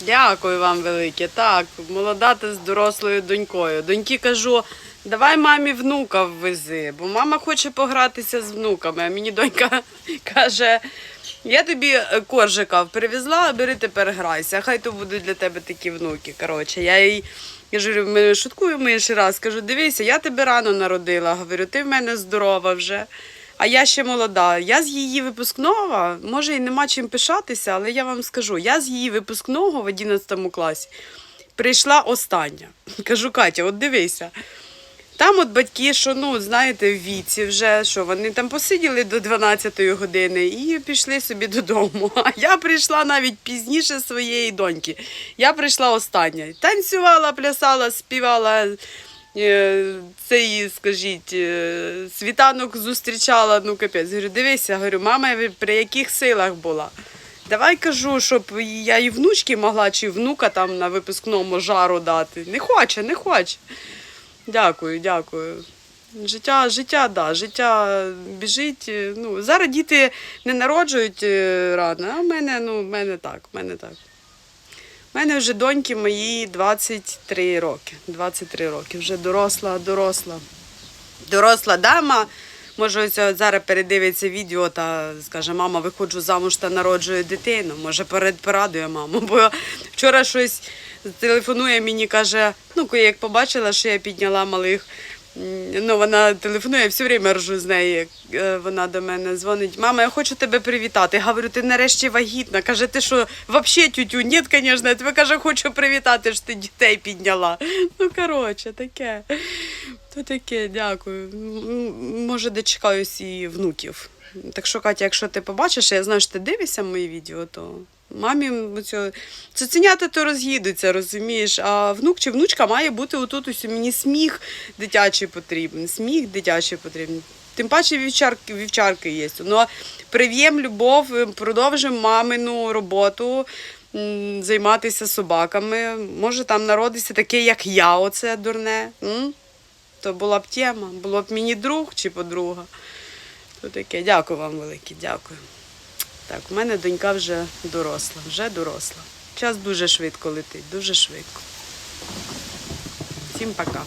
Дякую вам велике. Так, молода та з дорослою донькою. Доньки кажу, давай мамі внука ввези, бо мама хоче погратися з внуками. А мені донька каже, я тобі е, коржика привезла, бери тепер грайся. Хай то будуть для тебе такі внуки. Коротше, я їй ж ми шуткуємо інший раз. Кажу, дивися, я тебе рано народила. Говорю, ти в мене здорова вже. А я ще молода. Я з її випускного, може і нема чим пишатися, але я вам скажу, я з її випускного в 11 класі прийшла остання. Кажу, Катя, от дивися. Там от батьки, що ну, знаєте, в віці вже, що вони там посиділи до 12-ї години і пішли собі додому. А я прийшла навіть пізніше своєї доньки. Я прийшла остання. Танцювала, плясала, співала. Е, Цей, скажіть, е, світанок зустрічала, ну капець. Говорю, дивися, говорю, мама при яких силах була. Давай кажу, щоб я і внучки могла, чи внука там на випускному жару дати. Не хоче, не хоче. Дякую, дякую. Життя, життя, да, життя біжить. е, Ну, зараз діти не народжують рано, а в мене, ну, в мене так, в мене так. У мене вже доньки мої 23 роки. 23 роки. Вже доросла, доросла. Доросла дама. Може, ось зараз передивиться відео та скаже, мама, виходжу замуж та народжую дитину. Може, порадує маму. Бо вчора щось телефонує мені, каже, ну, як побачила, що я підняла малих. Ну, вона телефонує, я все время ржу з неї. е, Вона до мене дзвонить. Мама, я хочу тебе привітати. Я говорю, ти нарешті вагітна. Каже, ти що, взагалі тютю? Ні, звісно, тебе каже, хочу привітати, що ти дітей підняла. Ну, коротше, таке. То таке, дякую. Може, дочекаюсь і внуків. Так що, Катя, якщо ти побачиш, я знаю, що ти дивишся мої відео, то мамі цуценята то роз'їдуться, розумієш. А внук чи внучка має бути отут ось мені сміх дитячий потрібен. Сміх дитячий потрібен. Тим паче вівчарки, вівчарки є. Ну, прив'єм любов, продовжимо мамину роботу. Займатися собаками. Може там народитися таке, як я, оце дурне. М? То була б тема, було б мені друг чи подруга. То таке, дякую вам велике, дякую. Так, у мене донька вже доросла, вже доросла. Час дуже швидко летить, дуже швидко. Всім пока.